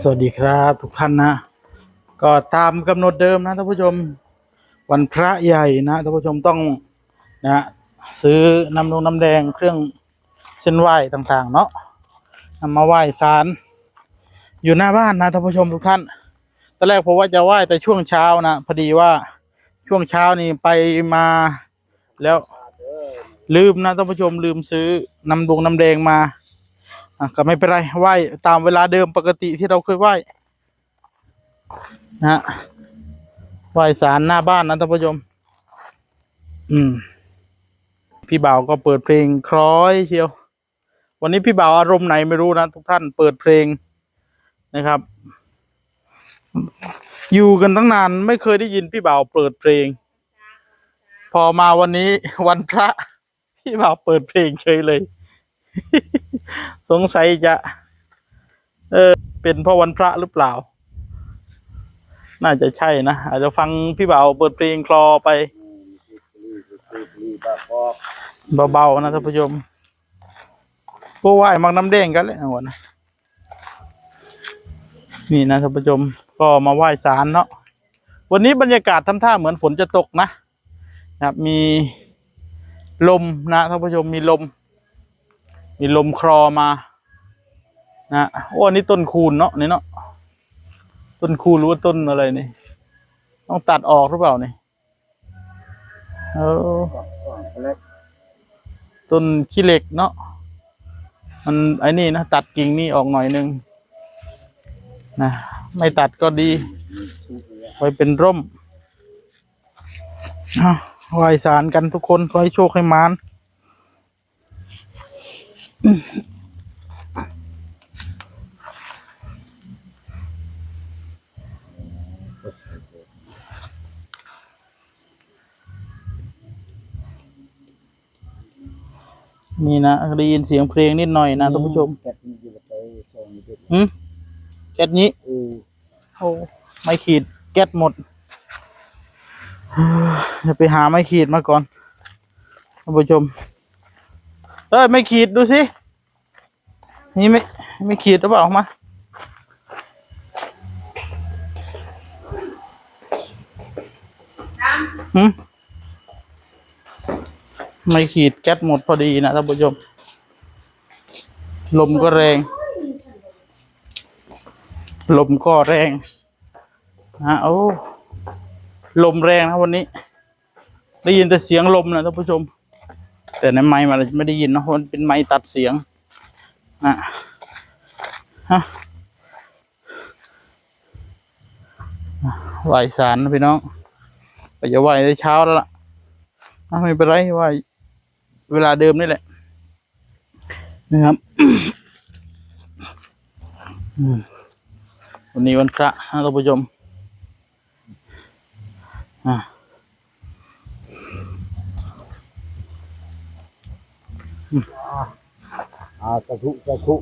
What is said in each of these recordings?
สวัสดีครับทุกท่านนะ ก็ตามกำหนดเดิมนะท่านผู้ชมวันพระใหญ่นะท่านผู้ชมต้องนะซื้อน้ำนงน้ำแดงเครื่องเส้นไหว้ต่างๆ เนาะนำมาไหว้ศาลอยู่หน้าบ้านนะท่านผู้ชมทุกท่านตอนแรกผมว่าจะไหว้แต่ช่วงเช้านะพอดีว่าช่วงเช้านี่ไปมาแล้วลืมนะท่านผู้ชมลืมซื้อน้ำดวงน้ำแดงมา อะก็ไม่เป็นไรไหว้ตามเวลาเดิมปกติที่เราเคยไหว้นะไหว้ศาลหน้าบ้านนะท่านผู้ชมอืม พี่บ่าวก็เปิดเพลงคล้อยเชียว วันนี้พี่บ่าวอารมณ์ไหนไม่รู้นะทุกท่านเปิดเพลงนะครับ อยู่กันตั้งนานไม่เคยได้ยินพี่บ่าวเปิดเพลง พอมาวันนี้วันพระ พี่บ่าวเปิดเพลงเฉยเลย สงสัยจะ เออ เป็นพราะวันพระหรือเปล่า น่าจะใช่นะ อาจจะฟังพี่เบ่าเปิดเพลงคลอไปเบาๆนะท่านผู้ชมผู้ไหว้มักน้ำแดงกันเลยนะวันนี่นะท่านผู้ชมก็มาไหว้ศาลเนาะวันนี้บรรยากาศทำท่าเหมือนฝนจะตกนะ นะครับ มีลมนะท่านผู้ชมมีลม มีลมคลอมา นะโอ้อันนี่ต้นคูณเนาะนี่เนาะต้นคูณหรือว่าต้นอะไรนี่ ต้องตัดออกหรือเปล่านี่เออต้นขี้เหล็กเนาะมันไอ้นี่นะตัดกิ่งนี่ออกหน่อยนึงนะไม่ตัดก็ดี ไว้เป็นร่มอะไหวสารกันทุกคน ขอให้โชคให้มาน นี่นะได้ยินเสียงเพลงนิดหน่อยนะท่านผู้ชมแกะมันอยู่ไปส่งไปหืมแก๊สนี้เออโอ้ไม่ขีดแก๊สหมดเดี๋ยวไปหาไม่ขีดมาก่อนท่านผู้ชมเอ้ยไม่ขีดดูสินี่ไม่ไม่ขีดหรือเปล่าออกมาหืม ไม่ขีดแก๊สหมดพอดีนะท่านผู้ชม ลมก็แรง ลมก็แรงนะโอ้ลมแรงนะวันนี้ ได้ยินแต่เสียงลมนะท่านผู้ชม แต่ในไม้มันไม่ได้ยินนะมันเป็นไม้ตัดเสียงนะฮะไหวสารนะพี่น้องไปจะไหวในเช้าแล้วล่ะอะไม่เป็นไรไหว เวลาเดิมนี่แหละ นะครับอืมวันนี้วันพระนะท่านผู้ชมอ่าอ่ากระทุกระทุ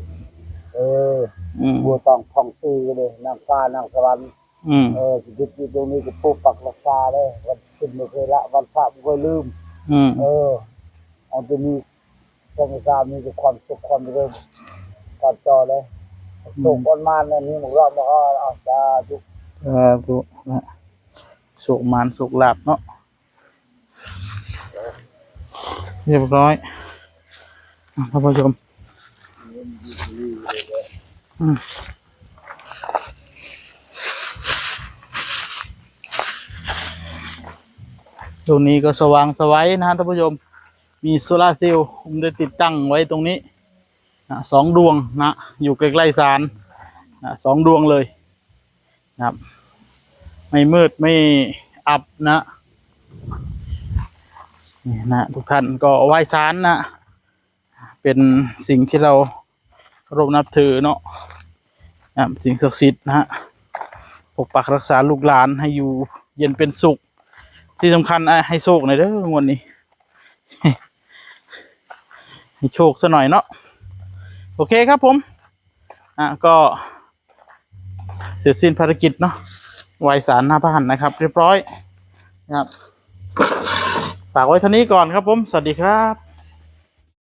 เอออืมบัวตองพองซื้อเลยนางฟ้านางสวรรค์อืมเออชีวิตอยู่ตรงนี้ก็ปกปักรักษาเลยวันขึ้นไม่เคยละวันพระไม่เคยลืมอืมเออ เอาจะมีความสามีกับความสุขความเริ่มกอนจอเลยส่งคนมาเนี่ยนี่หมูรอบมาก็เอาจะทุกเออสุนะสุกมานสุกหลับเนาะเรียบร้อยท่านผู้ชมอืมตรงนี้ก็สว่างสวัยนะฮะท่านผู้ชม มีโซลาร์เซลล์ผมได้ติดตั้งไว้ตรงนี้นะสองดวงนะ อยู่ใกล้ๆศาลนะสองดวงเลยนะครับ ไม่มืดไม่อับนะนี่นะทุกท่านก็ไหว้ศาลนะ เป็นสิ่งที่เรารพนับถือเนาะนะสิ่งศักดิ์สิทธิ์นะฮะปกปักรักษาลูกหลานให้อยู่เย็นเป็นสุข ที่สำคัญอะให้โชคหน่อยเด้องวดนี้ โชคซะหน่อยเนาะโอเคครับผม อะก็เสร็จสิ้นภารกิจเนาะไหวสารหน้าบ้านนะครับ เรียบร้อยนะครับฝากไว้เท่านี้ก่อนครับผม สวัสดีครับ